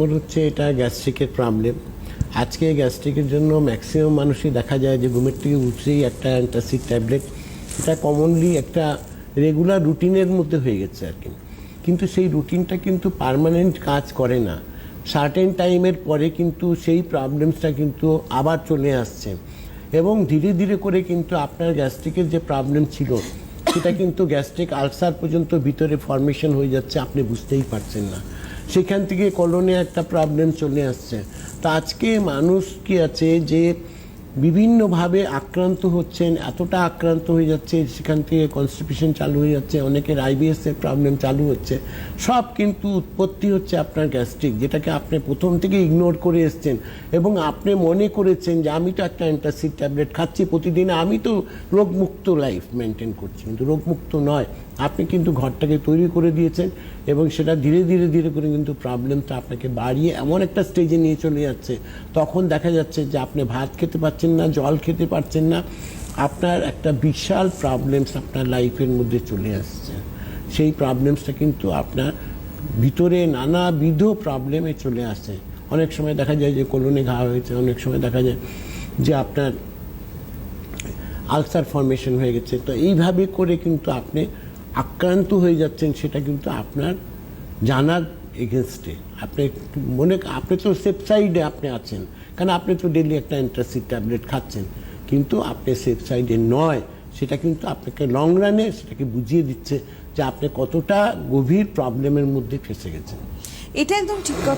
আমার হচ্ছে এটা গ্যাস্ট্রিকের প্রবলেম আজকে গ্যাস্ট্রিকের জন্য ম্যাক্সিমাম মানুষই দেখা যায় যে ঘুমের থেকে উঠেই একটা অ্যান্টাসিড ট্যাবলেট এটা কমনলি একটা রেগুলার রুটিনের মধ্যে হয়ে গেছে আর কি। কিন্তু সেই রুটিনটা কিন্তু পার্মানেন্ট কাজ করে না। সার্টেন টাইমের পরে কিন্তু সেই প্রবলেমসটা কিন্তু আবার চলে আসছে। এবং ধীরে ধীরে করে কিন্তু আপনার গ্যাস্ট্রিকের যে প্রবলেম ছিল, সেটা কিন্তু গ্যাস্ট্রিক আলসার পর্যন্ত ভিতরে ফর্মেশন হয়ে যাচ্ছে, আপনি বুঝতেই পারছেন না। সেখান থেকে কলোনে একটা প্রবলেম চলে আসছে। তা আজকে মানুষ কি আছে যে বিভিন্নভাবে আক্রান্ত হচ্ছেন, এতটা আক্রান্ত হয়ে যাচ্ছে, সেখান থেকে কনস্টিপেশন চালু হয়ে যাচ্ছে, অনেকের আইবিএসের প্রবলেম চালু হচ্ছে। সব কিন্তু উৎপত্তি হচ্ছে আপনার গ্যাস্ট্রিক যেটাকে আপনি প্রথম থেকে ইগনোর করে এসছেন। এবং আপনি মনে করেছেন যে, আমি তো একটা অ্যান্টাসিড ট্যাবলেট খাচ্ছি, প্রতিদিন আমি তো রোগমুক্ত লাইফ মেনটেন করছি। কিন্তু রোগমুক্ত নয়। আপনি কিন্তু ঘরটাকে তৈরি করে দিয়েছেন এবং সেটা ধীরে ধীরে ধীরে করে কিন্তু প্রবলেমটা আপনাকে বাড়িয়ে এমন একটা স্টেজে নিয়ে চলে যাচ্ছে। তখন দেখা যাচ্ছে যে, আপনি ভাত খেতে পারছেন না, জল খেতে পারছেন না, আপনার একটা বিশাল প্রবলেমস আপনার লাইফের মধ্যে চলে আসছে। সেই প্রবলেমসটা কিন্তু আপনার ভিতরে নানাবিধ প্রবলেমে চলে আসে অনেক সময় দেখা যায় যে কোলনে ঘা হয়েছে, অনেক সময় দেখা যায় যে আপনার আলসার ফর্মেশন হয়ে গেছে। তো এইভাবে করে কিন্তু আপনি আক্রান্ত হয়ে যাচ্ছেন, সেটা কিন্তু আপনার জানার এগেনস্টে আপনি মনে আপনি তো সেফ সাইডে আপনি আছেন। কারণ আপনি তো ডেলি একটা অ্যান্টাসিড ট্যাবলেট খাচ্ছেন? কিন্তু আপনি সেফ সাইডে নয়। সেটা কিন্তু আপনাকে লং রানে সেটাকে বুঝিয়ে দিচ্ছে যে আপনি কতটা গভীর প্রবলেমের মধ্যে ফেসে গেছেন। এটা একদম ঠিক কথা।